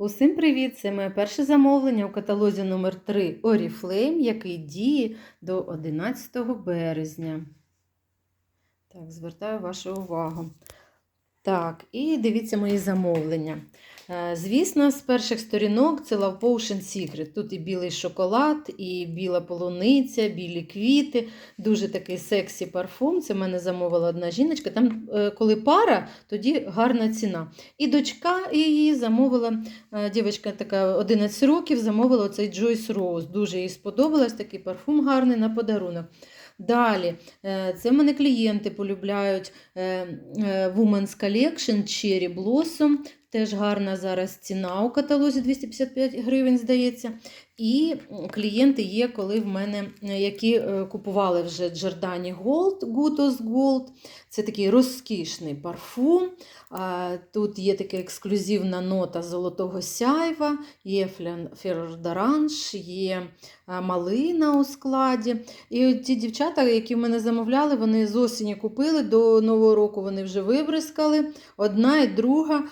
Усім привіт! Це моє перше замовлення у каталозі номер 3 Oriflame, який діє до 11 березня. Так, звертаю вашу увагу. Так, і дивіться мої замовлення. Е, Звісно, з перших сторінок це Love Potion Secret. Тут і білий шоколад, і біла полуниця, білі квіти. Дуже такий сексі парфум. Це мене замовила одна жіночка. Там, е, коли пара, тоді гарна ціна. І дочка її замовила, е, дівчинка така 11 років, замовила цей Joyce Rose. Дуже їй сподобалось, такий парфум гарний на подарунок. Далі, це в мене клієнти полюбляють Women's Collection Cherry Blossom. Теж гарна зараз ціна у каталозі 255 гривень, здається. І клієнти є, коли в мене, е, які е, купували вже Giordani Gold, Gutos Gold. Це такий розкішний парфум. Тут є така ексклюзивна нота золотого сяйва, є фердоранж, є малина у складі. І ті дівчата, які в мене замовляли, вони з осені купили, до Нового року вони вже вибризкали. Одна і друга.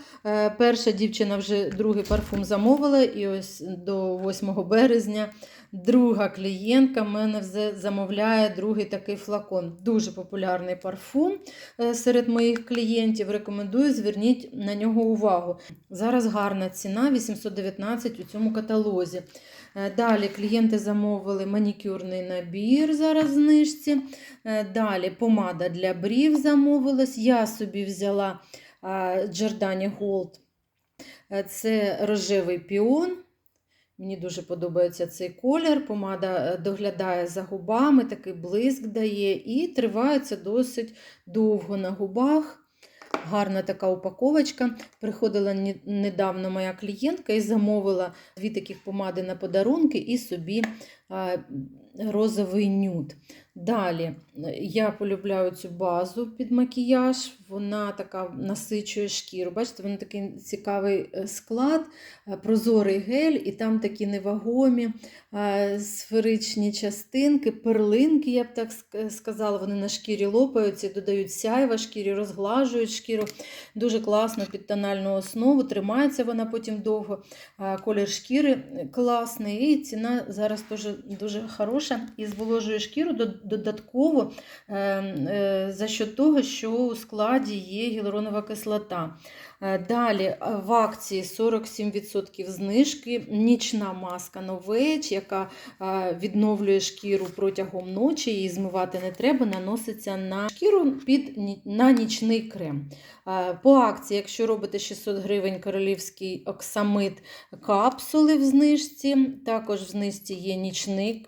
Перша дівчина вже другий парфум замовила, і ось до 8 березня друга клієнтка в мене вже замовляє другий такий флакон. Дуже популярний парфум е, серед моїх клієнтів. Рекомендую, зверніть на нього увагу. Зараз гарна ціна 819 у цьому каталозі. Е, Далі клієнти замовили манікюрний набір зараз в знижці. Е, Далі помада для брів замовилась. Я собі взяла Giordani Gold. Е, Це рожевий піон. Мені дуже подобається цей колір. Помада е, доглядає за губами, такий блиск дає і тривається досить довго на губах. Гарна така упаковочка. Приходила недавно моя клієнтка і замовила дві таких помади на подарунки і собі розовий нюд. Далі е, я полюбляю цю базу під макіяж, вона така насичує шкіру. Бачите, вона такий цікавий е, склад, е, прозорий гель, і там такі невагомі сферичні частинки, перлинки, я б так сказала, вони на шкірі лопаються, додають сяйва шкірі, розглажують шкіру. Дуже класно під тональну основу, тримається вона потім довго. Колір шкіри класний, і ціна зараз теж дуже хороша. І зволожує шкіру додатково е, е, за що того, що у складі є гіалуронова кислота. Е, Далі е, в акції 47% знижки, нічна маска Novage, яка е, відновлює шкіру протягом ночі, її змивати не треба, наноситься на шкіру під, на нічний крем. По акції, якщо робите 600 гривень королівський оксамит капсули в знижці, також в знижці є нічний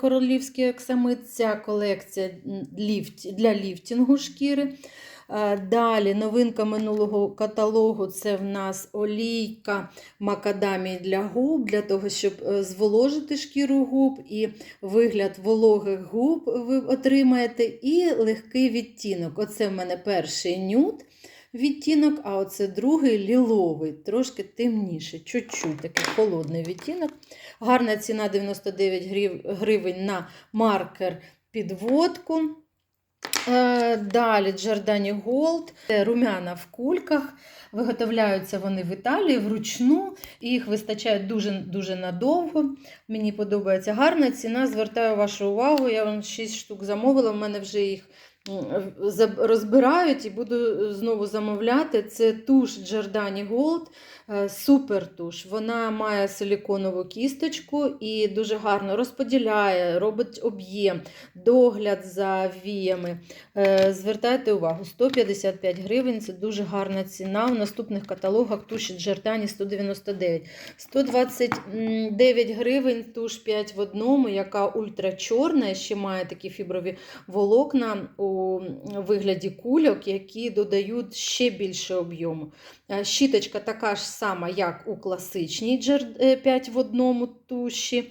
королівський оксамит, ця колекція для ліфтінгу шкіри. Е, Далі новинка минулого каталогу це в нас олійка макадамії для губ, для того, щоб е, зволожити шкіру губ і вигляд вологих губ ви отримаєте, і легкий відтінок. Оце в мене перший нюд відтінок, а оце другий ліловий, трошки темніший, чуть-чуть такий холодний відтінок. Гарна ціна 99 гривень на маркер підводку. Е, Далі Джордані Голд, румяна в кульках. Виготовляються вони в Італії вручну, їх вистачає дуже дуже надовго. Мені подобається гарна ціна. Звертаю вашу увагу. Я вам 6 штук замовила. У мене вже їх розбирають і буду знову замовляти. Це туш Giordani Gold, е, супер туш. Вона має силіконову кісточку і дуже гарно розподіляє, робить об'єм, догляд за віями. Е, Звертайте увагу, 155 гривень це дуже гарна ціна. В наступних каталогах туші Giordani 199. 129 гривень туш 5 в одному, яка ультрачорна, ще має такі фіброві волокна у вигляді кульок, які додають ще більше об'єму. Е, Щіточка така ж сама, як у класичній 5 в одному туші.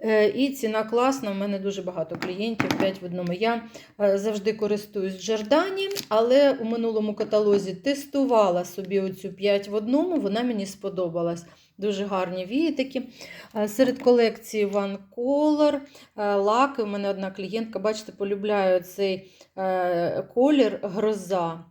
Е, І ціна класна. У мене дуже багато клієнтів 5 в одному. Я е, завжди користуюсь Джордані, але у минулому каталозі тестувала собі оцю 5 в одному, вона мені сподобалась. Дуже гарні вії такі. Е, Серед колекції One Color, е, лаки. У мене одна клієнтка, бачите, полюбляє цей е, колір гроза.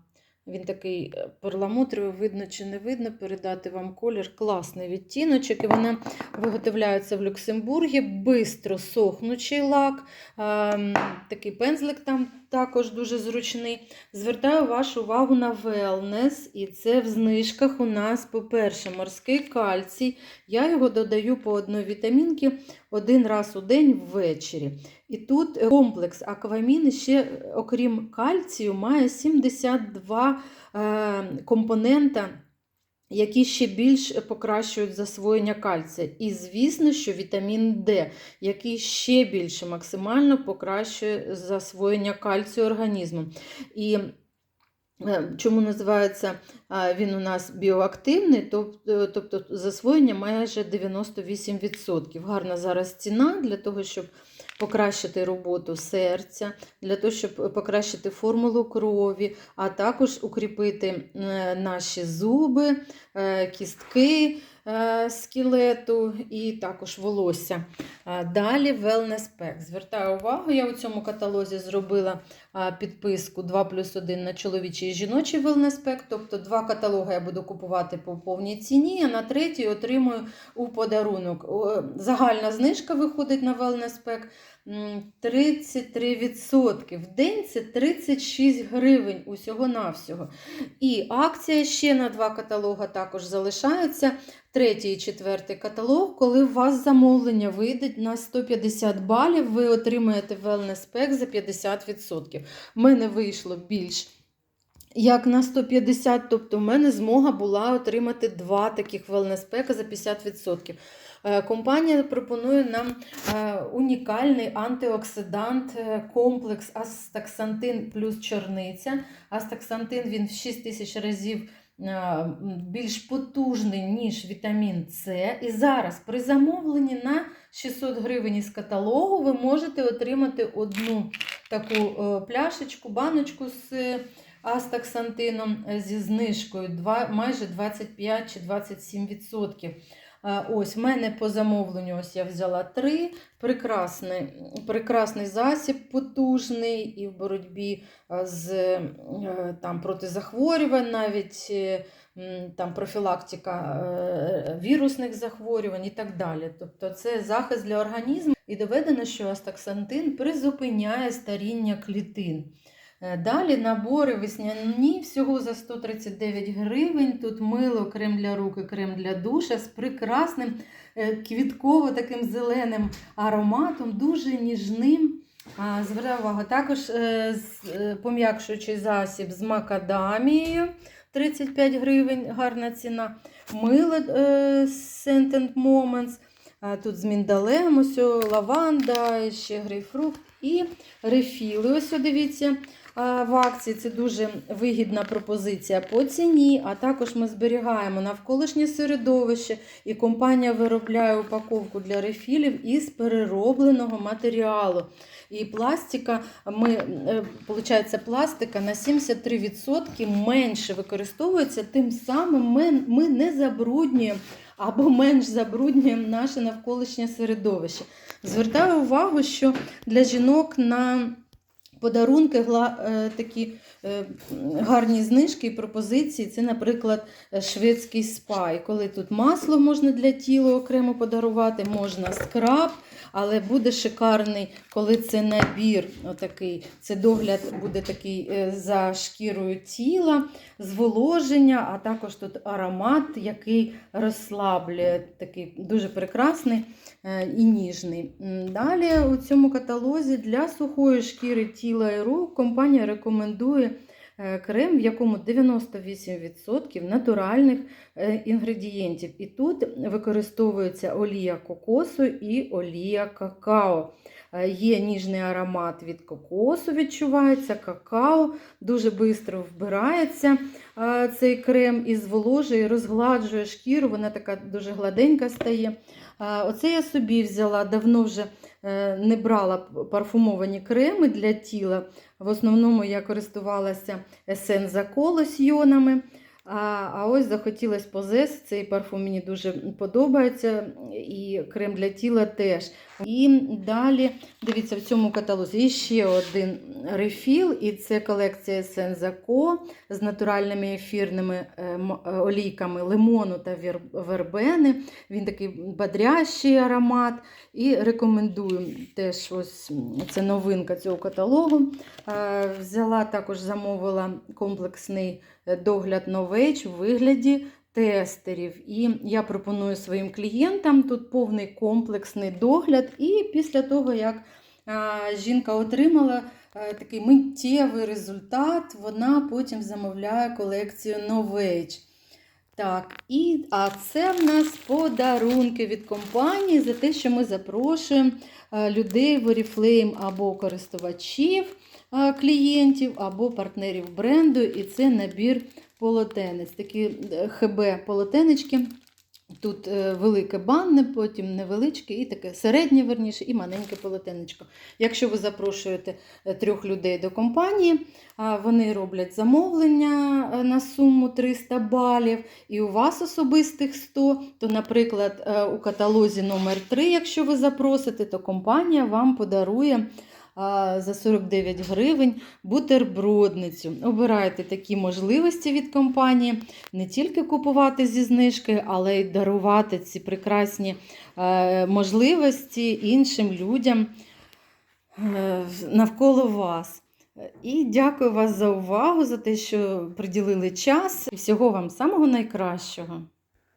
Він такий перламутровий, видно чи не видно, передати вам колір. Класний відтіночок. І вона виготовляється в Люксембургі, бистро сохнучий лак. Ем, Такий пензлик там також дуже зручний. Звертаю вашу увагу на велнес, і це в знижках у нас, по-перше, морський кальцій. Я його додаю по одній вітамінці один раз у день ввечері. І тут е, комплекс аквамін ще, е, окрім кальцію, має 72 е, компонента. Які ще більш покращують засвоєння кальція. І, звісно, що вітамін Д, який ще більше максимально покращує засвоєння кальцію організмом. І е, чому називається він у нас біоактивний, тобто, тобто засвоєння майже 98%. Гарна зараз ціна для того, щоб покращити роботу серця, для того, щоб покращити формулу крові, а також укріпити е, наші зуби, е, кістки е, скелету і також волосся. Далі Wellness Pack. Звертаю увагу, я у цьому каталозі зробила підписку 2 плюс 1 на чоловічий і жіночий Wellness Pack, тобто два каталоги я буду купувати по повній ціні, а на третій отримую у подарунок. Загальна знижка виходить на Wellness Pack 33%. В день це 36 гривень усього-навсього. І акція ще на два каталога також залишається. Третій і четвертий каталог, коли у вас замовлення вийде на 150 балів, ви отримаєте wellness pack за 50%. В мене вийшло більш як на 150, тобто в мене змога була отримати два таких wellness pack за 50%. Е, Компанія пропонує нам е, унікальний антиоксидант е, комплекс Астаксантин плюс чорниця. Астаксантин він в 6 тисяч разів більш потужний, ніж вітамін С. І зараз при замовленні на 600 гривень із каталогу ви можете отримати одну таку пляшечку, баночку з астаксантином зі знижкою майже 25 чи 27%. Е, Ось, в мене по замовленню ось я взяла три. Прекрасний, прекрасний засіб, потужний і в боротьбі е, з е, там, проти захворювань, навіть там, профілактика вірусних захворювань і так далі. Тобто це захист для організму і доведено, що астаксантин призупиняє старіння клітин. Е, Далі набори весняні всього за 139 гривень. Тут мило, крем для рук і крем для душа з прекрасним е, квітково таким зеленим ароматом, дуже ніжним. Звертаю увагу, також е, пом'якшуючий засіб з макадамією 35 гривень, гарна ціна. Мило Scent Moments. Тут з міндалем, ось лаванда, ще грейпфрукт і рефіли. Ось дивіться. А, В акції це дуже вигідна пропозиція по ціні, а також ми зберігаємо навколишнє середовище, і компанія виробляє упаковку для рефілів із переробленого матеріалу. І пластика, ми, е, получається, пластика на 73% менше використовується, тим самим ми, ми не забруднюємо або менш забруднюємо наше навколишнє середовище. Звертаю увагу, що для жінок на подарунки е, такі е, гарні знижки і пропозиції. Це, наприклад, е, шведський спай. Коли тут масло можна для тіла окремо подарувати, можна скраб. Але буде шикарний, коли це набір, отакий, це догляд буде такий е, за шкірою тіла, зволоження, а також тут аромат, який розслаблює, такий дуже прекрасний е, і ніжний. Далі у цьому каталозі для сухої шкіри тіла і рук компанія рекомендує крем, в якому 98% натуральних е, інгредієнтів. І тут використовується олія кокосу і олія какао. Е, Є ніжний аромат від кокосу, відчувається, какао, дуже швидко вбирається е, цей крем і зволожує, розгладжує шкіру, вона така дуже гладенька стає. Е, Оце я собі взяла, давно вже е, не брала парфумовані креми для тіла. В основному я користувалася Essence Cola з йонами. А, а ось захотілося позес. Цей парфум мені дуже подобається. І крем для тіла теж. І далі, дивіться, в цьому каталозі є ще один рефіл, і це колекція Сензако з натуральними ефірними е, е, олійками лимону та вербени. Він такий бодрящий аромат. І рекомендую теж ось це новинка цього каталогу. Е, Взяла також замовила комплексний догляд новеч у вигляді тестерів. І я пропоную своїм клієнтам тут повний комплексний догляд. І після того, як жінка отримала е, такий миттєвий результат, вона потім замовляє колекцію новеч. Так, і, а це в нас подарунки від компанії за те, що ми запрошуємо е, людей в Oriflame або користувачів е, клієнтів, або партнерів бренду. І це набір полотенець. Такі е, ХБ полотенечки. Тут е, велике банне, потім невеличке, і таке середнє, верніше, і маленьке полотенечко. Якщо ви запрошуєте е, трьох людей до компанії, вони роблять замовлення на суму 300 балів, і у вас особистих 100, то, наприклад, у каталозі номер 3 якщо ви запросите, то компанія вам подарує за 49 гривень бутербродницю. Обирайте такі можливості від компанії, не тільки купувати зі знижки, але й дарувати ці прекрасні е, можливості іншим людям е, навколо вас. І дякую вас за увагу, за те, що приділили час. І всього вам самого найкращого.